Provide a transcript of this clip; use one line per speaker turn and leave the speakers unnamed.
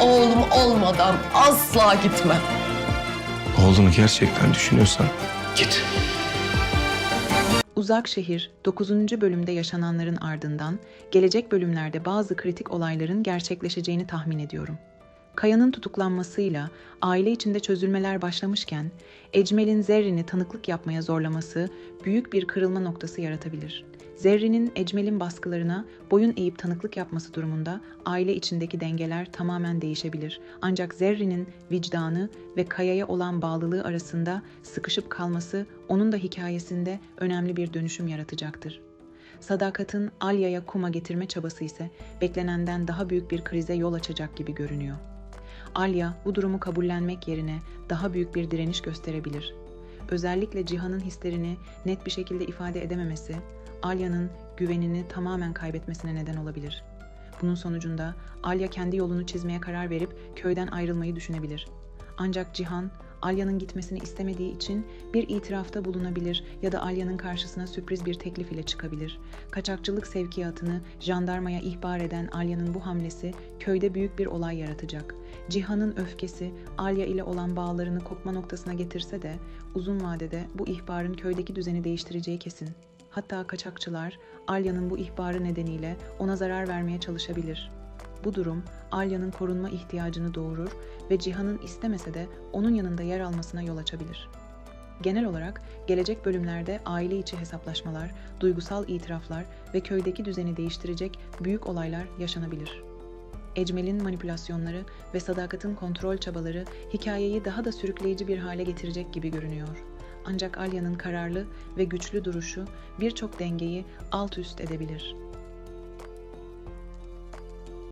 oğlum olmadan asla gitmem.
Oğlunu gerçekten düşünüyorsan git.
Uzak Şehir 9. bölümde yaşananların ardından gelecek bölümlerde bazı kritik olayların gerçekleşeceğini tahmin ediyorum. Kaya'nın tutuklanmasıyla aile içinde çözülmeler başlamışken Ecmel'in Zerrin'i tanıklık yapmaya zorlaması büyük bir kırılma noktası yaratabilir. Zerrin'in Ecmel'in baskılarına boyun eğip tanıklık yapması durumunda aile içindeki dengeler tamamen değişebilir. Ancak Zerrin'in vicdanı ve Kaya'ya olan bağlılığı arasında sıkışıp kalması onun da hikayesinde önemli bir dönüşüm yaratacaktır. Sadakat'ın Alya'ya kuma getirme çabası ise beklenenden daha büyük bir krize yol açacak gibi görünüyor. Alya bu durumu kabullenmek yerine daha büyük bir direniş gösterebilir. Özellikle Cihan'ın hislerini net bir şekilde ifade edememesi, Alya'nın güvenini tamamen kaybetmesine neden olabilir. Bunun sonucunda Alya kendi yolunu çizmeye karar verip köyden ayrılmayı düşünebilir. Ancak Cihan, Alya'nın gitmesini istemediği için bir itirafta bulunabilir ya da Alya'nın karşısına sürpriz bir teklif ile çıkabilir. Kaçakçılık sevkiyatını jandarmaya ihbar eden Alya'nın bu hamlesi köyde büyük bir olay yaratacak. Cihan'ın öfkesi Alya ile olan bağlarını kopma noktasına getirse de uzun vadede bu ihbarın köydeki düzeni değiştireceği kesin. Hatta kaçakçılar Alya'nın bu ihbarı nedeniyle ona zarar vermeye çalışabilir. Bu durum Alya'nın korunma ihtiyacını doğurur ve Cihan'ın istemese de onun yanında yer almasına yol açabilir. Genel olarak gelecek bölümlerde aile içi hesaplaşmalar, duygusal itiraflar ve köydeki düzeni değiştirecek büyük olaylar yaşanabilir. Ecmel'in manipülasyonları ve Sadakat'ın kontrol çabaları hikayeyi daha da sürükleyici bir hale getirecek gibi görünüyor. Ancak Alya'nın kararlı ve güçlü duruşu birçok dengeyi alt üst edebilir.